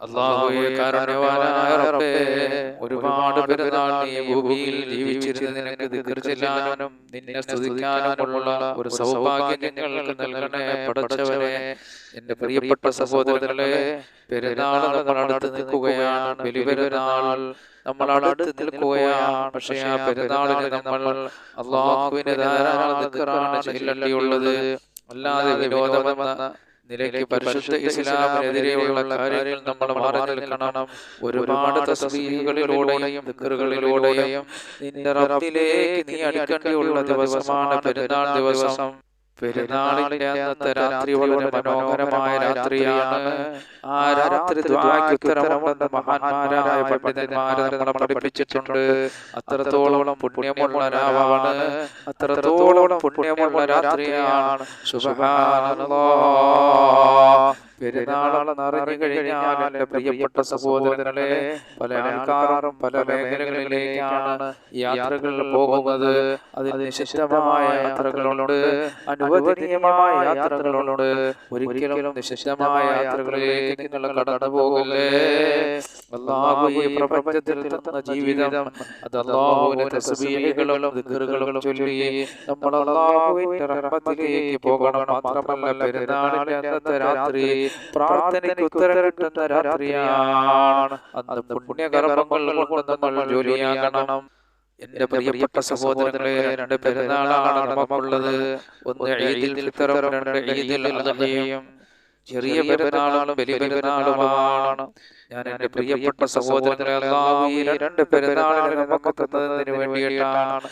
അള്ളാഹുവേ കാരുണ്യവാനായ റബ്ബേ ഒരുപാട് പെരുന്നാൾ നീ ഭൂമിയിൽ ജീവിച്ചിരുന്ന് നിനക്ക് ദിക്ർ ചെല്ലാനും നിന്നെ സ്തുതിക്കാനുമുള്ള ഒരു സൗഭാഗ്യം ഞങ്ങൾക്ക് നൽകണേ പടച്ചവനെ എന്റെ പ്രിയപ്പെട്ട സഹോദരങ്ങളെ പെരുന്നാൾ നമ്മൾ അടുത്ത് നിൽക്കുകയാണ്. ബലിപെരുന്നാൾ നമ്മൾ അടുത്ത് നിൽക്കുകയാണ്. പക്ഷേ ആ പെരുന്നാളിന് നമ്മൾ അള്ളാഹുവിന് ധാരാളം ദിക്റാണ് ചെല്ലേണ്ടിയുള്ളത് അല്ലാതെ വിനോദമെന്ന നിലയ്ക്ക് പരിശുദ്ധ ഇസ്ലാമിനെതിരെയുള്ള കാര്യങ്ങൾ നമ്മൾ മാറി നിൽക്കണം. ഒരുപാട് തസ്ബീഹുകളിലൂടെയും ദിക്കറുകളിലൂടെയും നിന്റെ റബ്ബിലേക്ക് നീ അടുക്കേണ്ടിയുള്ള ദിവസമാണ് പെരുന്നാൾ ദിവസം. പെരുന്നാളിന്റെ അന്നത്തെ രാത്രി വളരെ മനോഹരമായ രാത്രിയാണ്. ആ രാത്രി ദ്വാക്ക് ഉത്തരമുണ്ടെന്ന് മഹാന്മാരായ പണ്ഡിതന്മാരെ നമ്മളെ പഠിപ്പിച്ചിട്ടുണ്ട്. അത്രത്തോളം പുണ്യമുള്ള രാവാണ് അത്രത്തോളം പുണ്യമുള്ള രാത്രിയാണ്. സുബ്ഹാനല്ലാഹ് പെരുന്നാളെന്ന് അറിഞ്ഞു കഴിഞ്ഞാൽ എന്റെ പ്രിയപ്പെട്ട സഹോദരങ്ങളെ പല ആൾക്കാരും പല മേഖലകളിലേക്കാണ് യാത്രകൾ പോകുന്നത്. അതിന് നിശിഷ്ടമായ യാത്രകളുണ്ട്. അനുവദനീയമായ യാത്രകളുണ്ട് ഒരിക്കലും നിശിഷ്ടമായ യാത്രകളിലേക്ക് നിങ്ങൾ കടന്നു പോകല്ലേ? അള്ളാഹു ഈ പ്രപഞ്ചത്തിൽ തന്ന ജീവിതം അത് അള്ളാഹുവിന്റെ തസ്ബീഹുകളും ദിക്റുകളും ചൊല്ലി നമ്മൾ അള്ളാഹുവിന്റെ റഹ്മത്തിലേക്ക് പോകണം മാത്രമല്ല പെരുന്നാളിന്റെ അന്നത്തെ രാത്രി പ്രാർത്ഥനയ്ക്ക് ഉത്തരം കിട്ടുന്ന രാത്രിയാണ് അന്ന് പുണ്യകർമ്മങ്ങൾ കൊണ്ട് നമ്മൾ ജോലിയാകണം എന്റെ പ്രിയപ്പെട്ട സഹോദരങ്ങളെ രണ്ട് പെരുന്നാളാണ് നമുക്കുള്ളത്. ഒന്ന് ഈദിൽ ഫിത്തറും രണ്ട് ഈദിൽ അദ്ഹയും. ചെറിയ പെരുന്നാളും വലിയ പെരുന്നാളുമാണ്. ഞാൻ എന്റെ പ്രിയപ്പെട്ട സഹോദരങ്ങളെ രണ്ട് പെരുന്നാളിനെ നമുക്ക് തന്നതിന് വേണ്ടിയിട്ടാണ്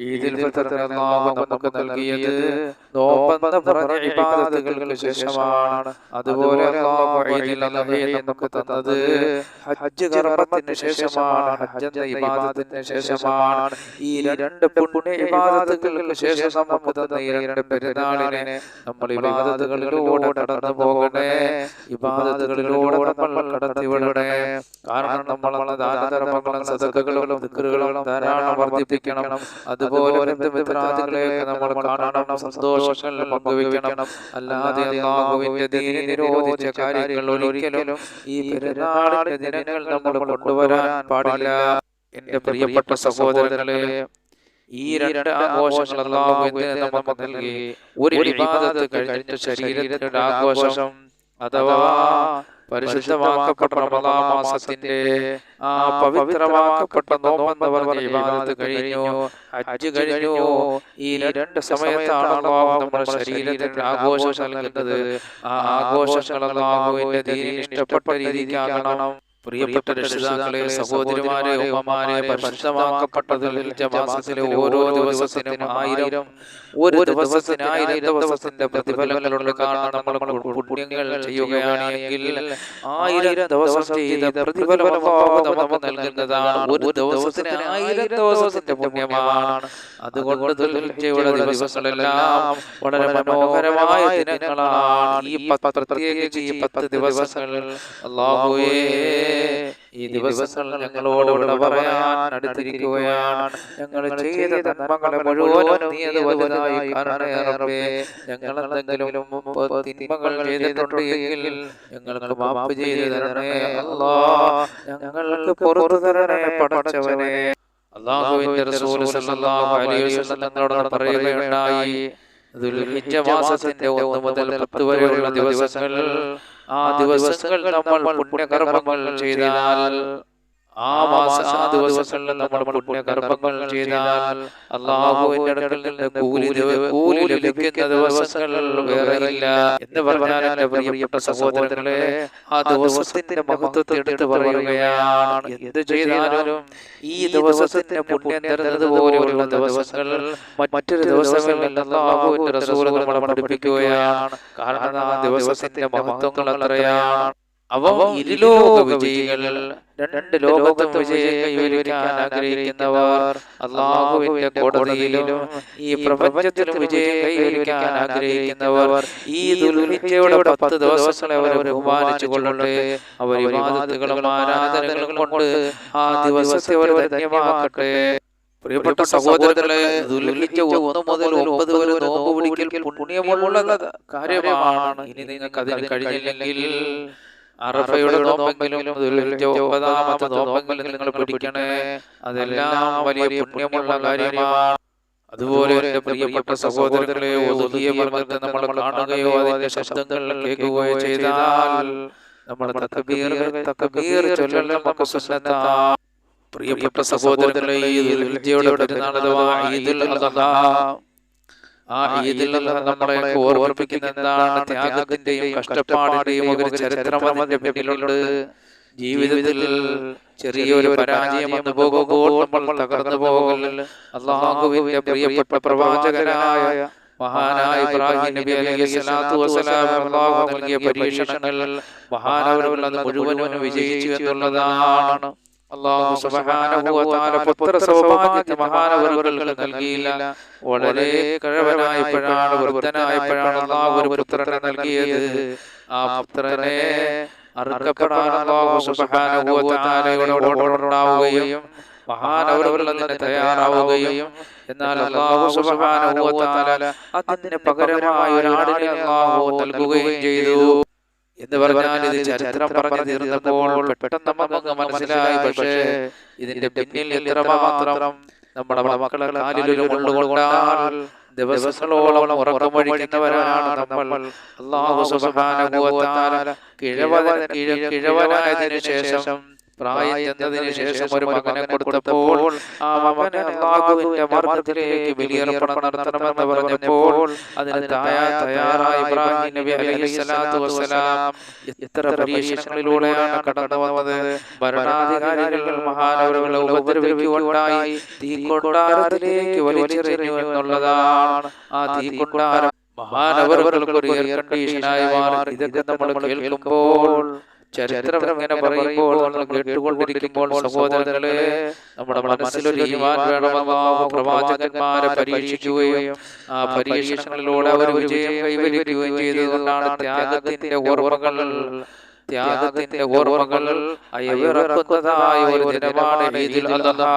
ഈദിൽ അല്ലാഹു നമുക്ക് നൽകിയത് നോമ്പെന്ന് പറഞ്ഞ ഇബാദത്തുകൾക്ക് ശേഷമാണ്. അതുപോലെ അല്ലാഹു ഈദിൽ അദ്ഹയെ നമുക്ക് തന്നത് ഹജ്ജ് കർമ്മത്തിന് ശേഷമാണ്. ഹജ്ജ് എന്ന ഇബാദത്തിന് ശേഷമാണ്. ഈ രണ്ട് പുണ്യ ഇബാദത്തുകൾക്ക് ശേഷം നമുക്ക് തന്ന ഈ രണ്ട് പെരുന്നാളിനെ നമ്മൾ ഇബാദത്തുകളിലൂടെ കടന്നു പോകണേ. ഇബാദത്തുകളിലൂടെ നമ്മൾ കടത്തി കാരണം നമ്മൾ ദാനധർമ്മങ്ങളും സദക്കകളും ധാരാളം വർദ്ധിപ്പിക്കണം. അതുപോലെ മിത്രാദികളെയൊക്കെ നമ്മൾ കാണണം. സന്തോഷങ്ങൾ പങ്കുവെക്കണം. അല്ലാതെ അല്ലാഹുവിന്റെ ദീനി നിരോധിച്ച കാര്യങ്ങൾ ഒരിക്കലും ഈ പെരുന്നാളിന്റെ ദിനങ്ങൾ നമ്മൾ കൊണ്ടുവരാൻ പാടില്ല. എന്റെ പ്രിയപ്പെട്ട സഹോദരങ്ങളെ ഈ രണ്ട് ആഘോഷങ്ങൾ എന്തിന് നമുക്ക് നൽകി. ഒരു ഇബാദത്ത് കഴിഞ്ഞ ശരീരത്തിന്റെ ആഘോഷം അഥവാ പരിശുദ്ധമാക്കപ്പെട്ട റമദാൻ ആ പവിത്രമാക്കപ്പെട്ട നോമ്പെന്ന് പറഞ്ഞ വിവാദത്ത് കഴിഞ്ഞു ഹജ്ജ് കഴിഞ്ഞു. ഈ രണ്ട് സമയത്താണ് നമ്മുടെ ശരീരത്തിന് ആഘോഷം നൽകുന്നത്. ആ ആഘോഷങ്ങൾ അല്ലാഹുവിന്റെ ദീനിൽ ഇഷ്ടപ്പെട്ട രീതിക്കാകണം. പ്രിയപ്പെട്ട രക്ഷിതാക്കളെ സഹോദരിമാരെ ഉമ്മമാരെ പരിശുദ്ധമാക്കപ്പെട്ടതിൽ ജമാസത്തിലെ ഓരോ ദിവസത്തിനും ആയിരം ഒരു ദിവസത്തിന് ആയിരം ദിവസത്തിന്റെ പ്രതിഫലങ്ങളുള്ള കാരണം നമ്മൾ പുണ്യങ്ങൾ ചെയ്യുകയാണെങ്കിൽ ആയിരം ദിവസം ചെയ്ത പ്രതിഫലം നമുക്ക് നൽകുന്നതാണ്. ഒരു ദിവസത്തിന് ആയിരം ദിവസത്തിന്റെ പുണ്യമാണ്. അതുകൊണ്ട് ദിവസങ്ങളെല്ലാം വളരെ മനോഹരമായ ദിനങ്ങളാണ്. ഈ പത്ര പ്രത്യേകിച്ച് ഈ പത്ത് ദിവസങ്ങൾ അല്ലാഹുവേ ഈ ദിവസങ്ങൾ ഞങ്ങളോട് ഇവിടെ പറയാൻ അടുത്തിരിക്കുകയാണ് ഞങ്ങൾ ചെയ്ത നന്മകളെ മുഴുവനും നീ അത് വലുതായി കാണണേ റബ്ബേ. ഞങ്ങൾ എന്തെങ്കിലും തിന്മകൾ ചെയ്തിട്ടുണ്ട് എങ്കിൽ ഞങ്ങൾക്ക് മാപ്പ് ചെയ്ത് തരണേ. അല്ലാ ഞങ്ങൾക്ക് പുറത്തു തരണേ പടച്ചവനെ. അള്ളാഹുവിന്റെ റസൂൽ സല്ലല്ലാഹു അലൈഹി വസല്ലം എന്നോട് പറയുകയുണ്ടായി. ദുൽഹിജ്ജ മാസത്തിന്റെ ഒന്ന് മുതൽ പത്ത് വരെയുള്ള ദിവസങ്ങൾ ആ ദിവസങ്ങൾ നമ്മൾ പുണ്യകർമ്മങ്ങൾ ചെയ്താൽ ആ മാസ ആ ദിവസങ്ങളിൽ നമ്മൾ പുണ്യകർമ്മങ്ങൾ ചെയ്താൽ അള്ളാഹുവിന്റെ അടുക്കൽ നിന്ന് കൂലി കൂലി ലഭിക്കുന്ന ദിവസങ്ങൾ വേറെ ഇല്ല. എന്ന് പറഞ്ഞാൽ എന്റെ പ്രിയപ്പെട്ട സഹോദരങ്ങളെ ആ ദിവസത്തിന്റെ മഹത്വത്തെ എടുത്ത് പറയുകയാണ്. എന്ത് ചെയ്താലും ഈ ദിവസത്തിന്റെ പുണ്യം തരുന്നത് പോലെയുള്ള ദിവസങ്ങൾ മറ്റൊരു ദിവസങ്ങളിൽ അള്ളാഹുവിന്റെ റസൂൽ നമ്മളെ പഠിപ്പിക്കുകയാണ്. കാരണം ആ ദിവസത്തിന്റെ മഹത്വങ്ങൾ എത്രയാണ് അവ ഇരുലോക വിജയികൾ രണ്ട് ലോകത്തും വിജയം കൈവരിക്കാൻ ആഗ്രഹിക്കുന്നവർ അള്ളാഹുവിന്റെ കോടതിയിലും ഈ പ്രപഞ്ചത്തിലും വിജയം കൈവരിക്കാൻ ആഗ്രഹിക്കുന്നവർ ഈ ദുൽഹിജയുടെ പത്ത് ദിവസങ്ങളെ അവർ ബഹുമാനിച്ചു കൊള്ളട്ടെ അവർ വിവാദത്തുകളും ആരാധനകളും കൊണ്ട് ആ ദിവസത്തെ അവർ ധന്യമാക്കട്ടെ. പ്രിയപ്പെട്ട സഹോദരങ്ങളെ ദുൽഹിജ ഒന്ന് മുതൽ ഒമ്പത് വരെ നോമ്പ് പിടിക്കൽ പുണ്യമുള്ള കാര്യമാണ്. ഇനി നിങ്ങൾക്ക് അതിന് കഴിഞ്ഞില്ലെങ്കിൽ അറഫയുടെ നോമ്പെങ്കിലും ദുൽഹിജ്ജ ഒമ്പതാമത്തെ നോമ്പെങ്കിലും നിങ്ങൾ പിടിക്കണേ. അതെല്ലാം വലിയ പുണ്യമുള്ള കാര്യമാണ്. അതുപോലെ എന്റെ പ്രിയപ്പെട്ട സഹോദരങ്ങളെ ഒതുങ്ങിയ വർഗത്തെ നമ്മൾ കാണുകയോ അതിന്റെ ശബ്ദങ്ങൾ കേൾക്കുകയോ ചെയ്താൽ നമ്മുടെ തക്കബീർ തക്കബീർ ചൊല്ലൽ നമുക്ക് സുന്നത്താ. പ്രിയപ്പെട്ട സഹോദരങ്ങളെ ഈ പെരുന്നാൾ അഥവാ ഈദുൽ അദ്ഹാ ആ ഈദിൽ നമ്മളെ ഓർമ്മിപ്പിക്കുന്ന എന്താണ് ത്യാഗത്തിന്റെയും കഷ്ടപ്പാടിന്റെയും ഒരു ചരിത്രം അതിന്റെ പിന്നിലുണ്ട്. ജീവിതത്തിൽ ചെറിയൊരു പരാജയം വന്നു പോകുമ്പോൾ നമ്മൾ തകർന്നു പോകൽ അള്ളാഹുവിന്റെ പ്രിയപ്പെട്ട പ്രവാചകനായ മഹാനായ ഇബ്രാഹിം നബി അലൈഹി സ്വലാത്തു വസ്സലാം അള്ളാഹു നൽകിയ പരീക്ഷണങ്ങൾ മഹാനവരുകൾ അത് മുഴുവനും വിജയിച്ചു എന്നുള്ളതാണ്. അള്ളാഹു പുത്ര സൗഭാഗ്യത്തെ മഹാനവറുകൾക്ക് നൽകിയില്ല. വളരെ കഴിവനായപ്പോഴാണ് വൃദ്ധനായപ്പോഴാണ് അള്ളാഹു ഒരു പുത്രനെ നൽകിയത്. ആ പുത്രനെ അറുക്കപ്പെടാൻ അള്ളാഹു തയ്യാറാവുകയും എന്നാൽ അള്ളാഹു അതിന് പകരമായ ഒരാടിനെ അള്ളാഹു നൽകുകയും ചെയ്തു. എന്ന് പറഞ്ഞാൽ ഇത് ചരിത്രം പറഞ്ഞു തീർന്നപ്പോൾ പെട്ടെന്ന് നമുക്ക് മനസ്സിലായി. പക്ഷേ ഇതിന്റെ പിന്നിൽ എത്രമാത്രം നമ്മുടെ മക്കളെ കാലിലൊരു മുള്ളുകൊണ്ടാൽ ദിവസങ്ങളോളം ഉറക്കമൊഴിക്കുന്നവരാണ് നമ്മൾ. അള്ളാഹു കിഴവന കിഴവനായതിനു ശേഷം പ്രായം ചെന്നതിന് ശേഷം ഒരു മകനെ കൊടുത്തപ്പോൾ ആ മകനെ അള്ളാഹുവിന്റെ മാർഗത്തിലേക്ക് ബലിയർപ്പണം നടത്തണമെന്ന് പറഞ്ഞപ്പോൾ അതിന് തയ്യാ തയ്യാറായ ഇബ്രാഹിം നബി അലൈഹി സ്വലാത്തു വസ്സലാം എത്ര പരീക്ഷണങ്ങളിലൂടെയാണ് കടന്നു വന്നത് ഭരണാധികാരികൾ മഹാനവരങ്ങളെ ഉപദ്രവിക്കുകയുണ്ടായി തീക്കൊണ്ടാരത്തിലേക്ക് വലിച്ചെറിഞ്ഞു എന്നുള്ളതാണ് ആ തീക്കൊണ്ടാരം മഹാനവറുകൾക്ക് ഒരു എയർ കണ്ടീഷനായി മാറി. ഇതൊക്കെ നമ്മൾ കേൾക്കുമ്പോൾ ചരിത്രം ഇങ്ങനെ പറയുമ്പോൾ നമ്മൾ കേട്ടുകൊണ്ടിരിക്കുമ്പോൾ സഹോദരങ്ങളെ നമ്മുടെ മനസ്സിലൊരു ഈമാൻ വേണമെന്നോ പ്രവാചകന്മാരെ പരീക്ഷിക്കുകയും ആ പരീക്ഷണങ്ങളിലൂടെ അവർ വിജയം കൈവരിക്കുകയും ചെയ്തതുകൊണ്ടാണ് ത്യാഗത്തിന്റെ ഓർമ്മകൾ. ത്യാഗത്തിന്റെ ഓർമ്മകൾ അയവിറക്കുന്നതായ ഒരു ദിനമാണ് അദ്ഹാ.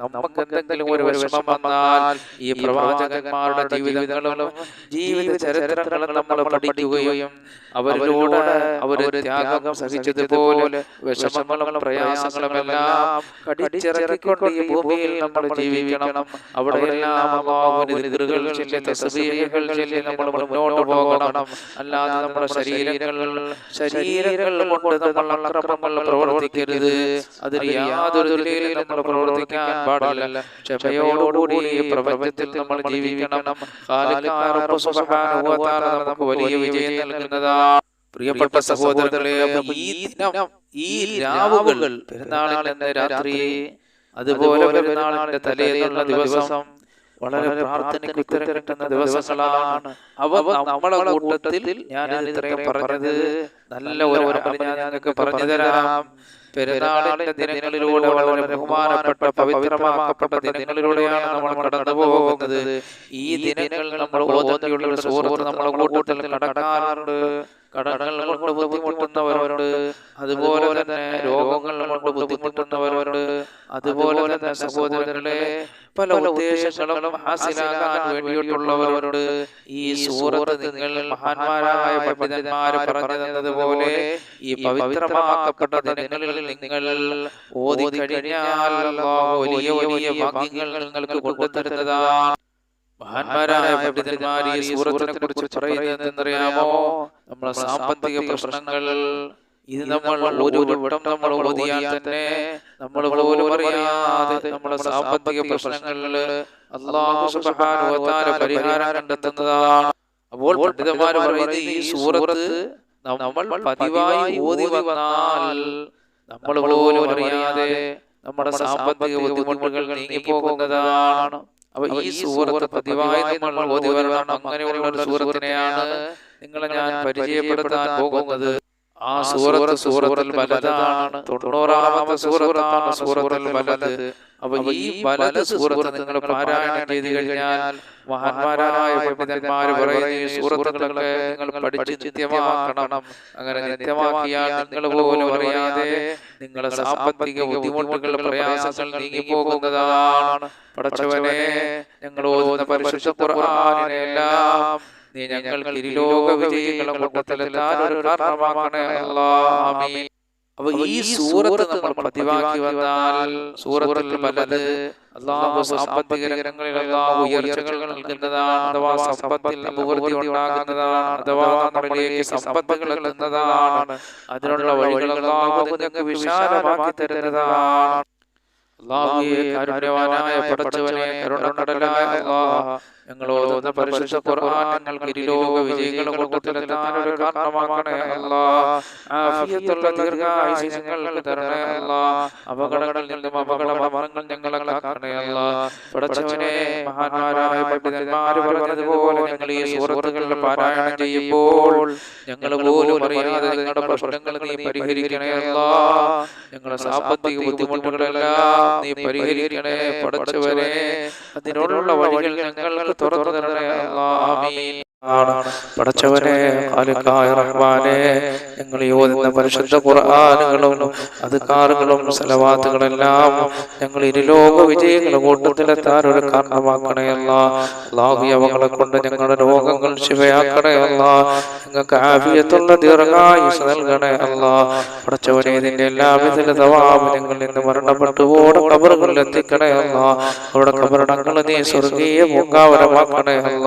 നമുക്ക് എന്തെങ്കിലും ഒരു വിഷമം വന്നാൽ ഈ പ്രവാചകന്മാരുടെ ജീവിതങ്ങളും ജീവിത ചരിത്രങ്ങളും നമ്മൾ പഠിക്കുകയും അവരിലൂടെ അവർ ത്യാഗം സഹിച്ചതുപോലെ വിഷമങ്ങളും പ്രയാസങ്ങളും എല്ലാം കടിച്ചിറക്കിക്കൊണ്ട് ഈ ഭൂമിയിൽ നമ്മൾ ജീവിക്കണം. അള്ളാഹുവിന് ചൊല്ലി തസ്ബീഹുകൾ ചൊല്ലി നമ്മൾ മുന്നോട്ട് പോകണം. അല്ലാതെ നമ്മുടെ ശരീരങ്ങൾ ശരീരങ്ങൾ കൊണ്ട് നമ്മൾ അക്രമങ്ങൾ പ്രവർത്തിക്കരുത്. അതിന് യാതൊരു നമ്മൾ പ്രവർത്തിക്കാൻ പാടില്ല. ക്ഷമയോടുകൂടി ഈ പ്രപഞ്ചത്തിൽ നമ്മൾ ജീവിക്കണം. നമുക്ക് വലിയ വിജയം നൽകുന്നതാണ് പ്രിയപ്പെട്ട സഹോദരങ്ങളെ ഈ ദിനം ഈ രാവുകൾ പെരുന്നാളിന്റെ രാത്രി അതുപോലെ പെരുന്നാളിന്റെ തലേന്നുള്ള ദിവസം വളരെ പ്രാർത്ഥനയ്ക്ക് ഉത്തരം കിട്ടുന്ന ദിവസങ്ങളാണ് അവ നമ്മളെ കൂട്ടത്തിൽ ഞാൻ ഇത്രയും പറഞ്ഞത് നല്ല ഒരു ഞാൻ നിങ്ങൾക്ക് പറഞ്ഞു തരാം. പെരുന്നാളിന്റെ ദിനങ്ങളിലൂടെ വളരെ ബഹുമാനപ്പെട്ട പവിത്രമാക്കപ്പെട്ട ദിനങ്ങളിലൂടെയാണ് നമ്മൾ കടന്നു പോകുന്നത്. ഈ ദിനങ്ങൾ നമ്മൾ ഓതത്തിയുള്ള സുഹൃത്ത് നമ്മളെ കൂട്ടത്തിൽ കടക്കാറുണ്ട്. കടങ്ങൾ കൊണ്ട് ബുദ്ധിമുട്ടുന്നവരുണ്ട്. അതുപോലെ തന്നെ രോഗങ്ങൾ കൊണ്ട് ബുദ്ധിമുട്ടുന്നവരുണ്ട്. അതുപോലെ തന്നെ സഹോദരങ്ങളെ പല ഉദ്ദേശങ്ങളും ഹാസിലാകാൻ വേണ്ടിയിട്ടുള്ളവരുണ്ട്. ഈ സൂറത്ത് നിങ്ങൾ മഹാന്മാരായ പണ്ഡിതന്മാർ പറഞ്ഞു തന്നതുപോലെ ഈ പവിത്രമാക്കപ്പെട്ട ദിനങ്ങളിൽ നിങ്ങൾ ഓതി കഴിഞ്ഞാൽ വലിയ വലിയ ഭാഗ്യങ്ങൾ നിങ്ങൾക്ക് കൊണ്ടുതരുന്നതാണ്. മഹാന്മാരായ പണ്ഡിതന്മാർ ഈ സൂറത്തിനെ കുറിച്ച് പറയുന്നത് എന്തറിയാമോ നമ്മളെ സാമ്പത്തിക പ്രശ്നങ്ങൾ ഇത് നമ്മൾ ഒരു വട്ടം നമ്മൾ ഓതിയാൽ തന്നെ നമ്മൾ പോലും അറിയാതെ നമ്മുടെ സാമ്പത്തിക പ്രശ്നങ്ങളിൽ അള്ളാഹു തആല പരിഹാരം കണ്ടെത്തുന്നതാണ്. അപ്പോൾ പണ്ഡിതന്മാർ പറയുന്നത് ഈ സൂറത്ത് നമ്മൾ പതിവായി ഓതി വന്നാൽ നമ്മൾ പോലും അറിയാതെ നമ്മുടെ സാമ്പത്തിക ബുദ്ധിമുട്ടുകൾ നീങ്ങിപ്പോകുന്നതാണ്. അപ്പൊ ഈ സൂറത്ത് പതിവായി നമ്മൾ ഓതി വരണം അങ്ങനെയുള്ള ഒരു സൂറത്തിനെയാണ് നിങ്ങളെ ഞാൻ പരിചയപ്പെടുത്താൻ പോകുന്നത്. ആ സൂറത്ത് സൂറത്തിൽ വലതാണ്. തൊണ്ണൂറാമത്തെ സൂറത്താണ് സൂറത്തിൽ വലത്. അപ്പൊ ഈ വലത് സൂറത്ത് നിങ്ങൾ പാരായണം ചെയ്ത് കഴിഞ്ഞാൽ മഹാന്മാരായ പണ്ഡിതന്മാർ പറയുന്ന ഈ സൂറത്തുകളൊക്കെ നിങ്ങൾ പഠിച്ച് നിത്യമാക്കണം. അങ്ങനെ നിത്യമാക്കിയാൽ നിങ്ങൾ പോലും അറിയാതെ നിങ്ങളുടെ സാമ്പത്തിക ബുദ്ധിമുട്ടുകൾ പ്രയാസങ്ങൾ നീങ്ങിപ്പോകുന്നതാണ്. പടച്ചവനെ ഞങ്ങൾ ഓതുന്ന പരിശുദ്ധ കുറവാനെല്ലാം എല്ലാം നീ ഞങ്ങൾക്ക് ഇരുലോക വിജയികളെ കൂട്ടത്തിലെത്താൻ ഒരു കാരണമാക്കണേ. അപ്പൊ ഈ സൂറത്ത് നമ്മൾ പതിവാക്കി വന്നാൽ സൂറത്തിൽ പലത് അള്ളാഹു സാമ്പത്തിക രംഗങ്ങളിൽ അള്ളാഹു ഉയർച്ചകൾ നൽകുന്നതാണ് അഥവാ സമ്പത്തിൽ അഭിവൃദ്ധി ഉണ്ടാകുന്നതാണ് അഥവാ നമ്മളിലേക്ക് സമ്പത്തുകൾ എത്തുന്നതാണ്. അതിനുള്ള വഴികൾ അള്ളാഹു നിങ്ങൾക്ക് വിശാലമാക്കി തരുന്നതാണ്. അള്ളാഹുവേ കാരുണ്യവാനായ പടച്ചവനെ കരുണക്കടലായ അള്ളാഹ് ഞങ്ങൾ ഓതുന്ന പരിശുദ്ധ ഖുർആൻ ഞങ്ങൾക്ക് ഇരുലോക വിജയികളുടെ കൂട്ടത്തിലെത്താൻ ഒരു കാരണമാക്കണേ അല്ലാ. ആഫിയത്തുള്ള ദീർഘായുസ് ഞങ്ങൾക്ക് തരണേ അല്ലാ. അപകടങ്ങളിൽ നിന്നും അപകട മരണങ്ങൾ ഞങ്ങളെ കാക്കണേ അല്ലാ. പടച്ചവനെ മഹാന്മാരായ പണ്ഡിതന്മാർ പറഞ്ഞതുപോലെ ഞങ്ങൾ ഈ സൂറത്തുകളിൽ പാരായണം ചെയ്യുമ്പോൾ ഞങ്ങൾ പോലും അറിയാതെ ഞങ്ങളുടെ പ്രശ്നങ്ങൾ നീ പരിഹരിക്കണേ അല്ലാ. ഞങ്ങളുടെ സാമ്പത്തിക ബുദ്ധിമുട്ടുകളെല്ലാം നീ പരിഹരിക്കണേ പടച്ചവനെ അതിനോടുള്ള വഴികൾ ഞങ്ങൾക്ക് തുറന്നു തരണേ. ആണ്. പടച്ചവനെ റഹ്മാനെ ഞങ്ങൾ ഓതുന്ന പരിശുദ്ധ ഖുർആനുകളും അദ്കാറുകളും സലവാത്തുകളെല്ലാം ഞങ്ങൾ ഇരുലോക വിജയങ്ങളുടെ കൂട്ടത്തിലെത്താൻ ഒരു കാരണമാക്കണയല്ല അവകളെ കൊണ്ട് ഞങ്ങളുടെ രോഗങ്ങൾ ശിവയാക്കണയല്ല ഞങ്ങൾക്ക് ആഫിയത്തുള്ള ദീർഘായുസ് നൽകണയല്ല പടച്ചവനെ ഇതിന്റെ എല്ലാ വിധത്തിലും ഞങ്ങൾ ഇന്ന് മരണപ്പെട്ടു ഓടെ കബറുകളിൽ എത്തിക്കണയല്ല അവിടെ കബറടങ്ങൾ നീ സ്വർഗീയ പൂങ്കാവരമാക്കണേ അല്ല.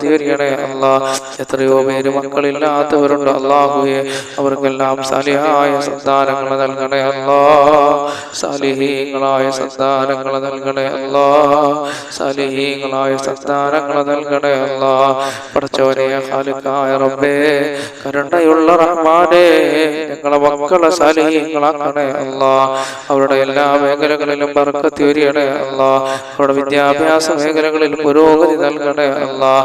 തീരണേ അല്ലാ എത്രയോ പേര് മക്കളില്ലാത്തവരുണ്ട്. അല്ലാഹുവേ അവർക്കെല്ലാം സാലിഹായ സന്താനങ്ങൾ നൽകണേ അല്ലാ സലിഹീങ്ങളായ സന്താനങ്ങൾ നൽകണേ അല്ലാ സലിഹീങ്ങളായ സന്താനങ്ങൾ നൽകണേ അല്ലാ പടച്ചവനെ ഹാലുക്കായ റബ്ബേ കരുണയുള്ള റഹ്മാനെ ഞങ്ങളെ മക്കളെ സാലിഹീങ്ങളാക്കണേ അല്ലാ അവരുടെ എല്ലാ മേഖലകളിലും ബർക്കത്ത് വരികണേ അല്ലാ അവരുടെ വിദ്യാഭ്യാസ മേഖലകളിലും പുരോഗതി നൽകണേ അല്ലാ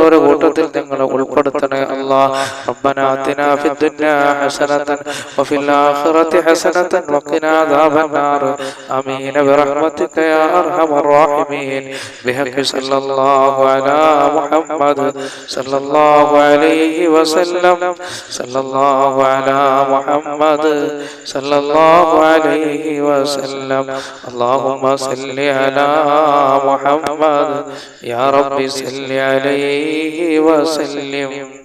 പോകുന്നവരുടെ കൂട്ടത്തിൽ ഞങ്ങളെ ഉൾപ്പെടുത്തണേ അല്ലാ ربنا آتنا في الدنيا حسنة وفي الآخرة حسنة وقنا عذاب النار آمين برحمتك يا أرحم الراحمين بحق صلى الله على محمد صلى الله عليه وسلم صلى الله على محمد صلى الله عليه وسلم اللهم صل على محمد يا رب صل عليه وسلم